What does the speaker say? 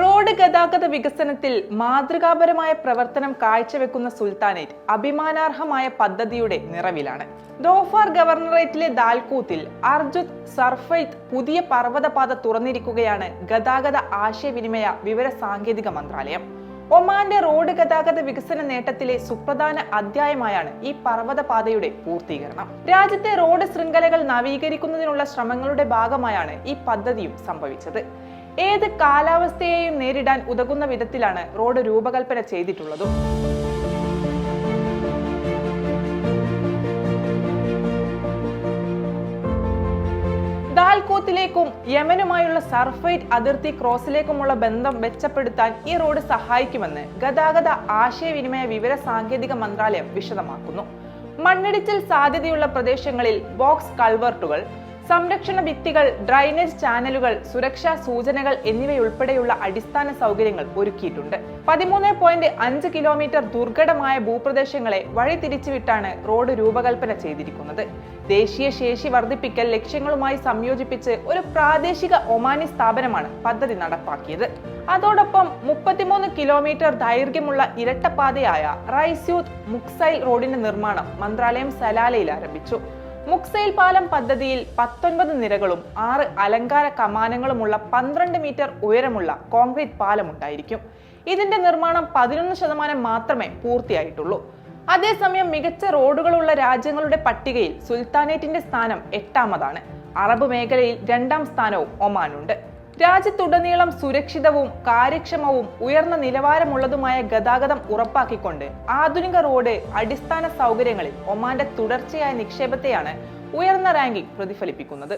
Road ഗതാഗത വികസനത്തിൽ മാതൃകാപരമായ പ്രവർത്തനം കാഴ്ചവെക്കുന്ന സുൽത്താനേറ്റ് അഭിമാനാർഹമായ പദ്ധതിയുടെ നിറവിലാണ്. ദോഫാർ ഗവർണറേറ്റിലെ ദാൽകൂത്തിൽ അർജുത് സർഫൈത്ത് പുതിയ പർവതപാത തുറന്നിരിക്കുകയാണ് ഗതാഗത ആശയവിനിമയ വിവര സാങ്കേതിക മന്ത്രാലയം. ഒമാന്റെ റോഡ് ഗതാഗത വികസന നേട്ടത്തിലെ സുപ്രധാന അധ്യായമായാണ് ഈ പർവതപാതയുടെ പൂർത്തീകരണം. രാജ്യത്തെ റോഡ് ശൃംഖലകൾ നവീകരിക്കുന്നതിനുള്ള ശ്രമങ്ങളുടെ ഭാഗമായാണ് ഈ പദ്ധതിയും സംഭവിച്ചത്. ഏത് കാലാവസ്ഥയെയും നേരിടാൻ ഉതകുന്ന വിധത്തിലാണ് റോഡ് രൂപകൽപ്പന ചെയ്തിട്ടുള്ളതും. ദാൽകോത്തിലേക്കും യമനുമായുള്ള സർഫൈറ്റ് അതിർത്തി ക്രോസിലേക്കുമുള്ള ബന്ധം മെച്ചപ്പെടുത്താൻ ഈ റോഡ് സഹായിക്കുമെന്ന് ഗതാഗത ആശയവിനിമയ വിവര സാങ്കേതിക മന്ത്രാലയം വിശദമാക്കുന്നു. മണ്ണിടിച്ചിൽ സാധ്യതയുള്ള പ്രദേശങ്ങളിൽ ബോക്സ് കൾവർട്ടുകൾ സംരക്ഷണ ഭിത്തികൾ ഡ്രൈനേജ് ചാനലുകൾ സുരക്ഷാ സൂചനകൾ എന്നിവയുൾപ്പെടെയുള്ള അടിസ്ഥാന സൗകര്യങ്ങൾ ഒരുക്കിയിട്ടുണ്ട്. പതിമൂന്ന് പോയിന്റ് അഞ്ച് കിലോമീറ്റർ ദുർഘടമായ ഭൂപ്രദേശങ്ങളെ വഴിതിരിച്ചുവിട്ടാണ് റോഡ് രൂപകൽപ്പന ചെയ്തിരിക്കുന്നത്. ദേശീയ ശേഷി വർദ്ധിപ്പിക്കൽ ലക്ഷ്യങ്ങളുമായി സംയോജിപ്പിച്ച് ഒരു പ്രാദേശിക ഒമാനി സ്ഥാപനമാണ് പദ്ധതി നടപ്പാക്കിയത്. അതോടൊപ്പം മുപ്പത്തിമൂന്ന് കിലോമീറ്റർ ദൈർഘ്യമുള്ള ഇരട്ടപ്പാതയായ റൈസ്യൂത്ത് മുക്സൈൽ റോഡിന്റെ നിർമ്മാണം മന്ത്രാലയം സലാലയിൽ ആരംഭിച്ചു. മുക്സൈൽ പാലം പദ്ധതിയിൽ പത്തൊൻപത് നിരകളും ആറ് അലങ്കാര കമാനങ്ങളുമുള്ള പന്ത്രണ്ട് മീറ്റർ ഉയരമുള്ള കോൺക്രീറ്റ് പാലം ഉണ്ടായിരിക്കും ഇതിന്റെ നിർമ്മാണം പതിനൊന്ന് ശതമാനം മാത്രമേ പൂർത്തിയായിട്ടുള്ളൂ. അതേസമയം മികച്ച റോഡുകളുള്ള രാജ്യങ്ങളുടെ പട്ടികയിൽ സുൽത്താനേറ്റിന്റെ സ്ഥാനം എട്ടാമതാണ്. അറബ് മേഖലയിൽ രണ്ടാം സ്ഥാനവും ഒമാനുണ്ട്. രാജ്യത്തുടനീളം സുരക്ഷിതവും കാര്യക്ഷമവും ഉയർന്ന നിലവാരമുള്ളതുമായ ഗതാഗതം ഉറപ്പാക്കിക്കൊണ്ട് ആധുനിക റോഡ് അടിസ്ഥാന സൗകര്യങ്ങളിൽ ഒമാന്റെ തുടർച്ചയായ നിക്ഷേപത്തെയാണ് ഉയർന്ന റാങ്കിംഗ് പ്രതിഫലിപ്പിക്കുന്നത്.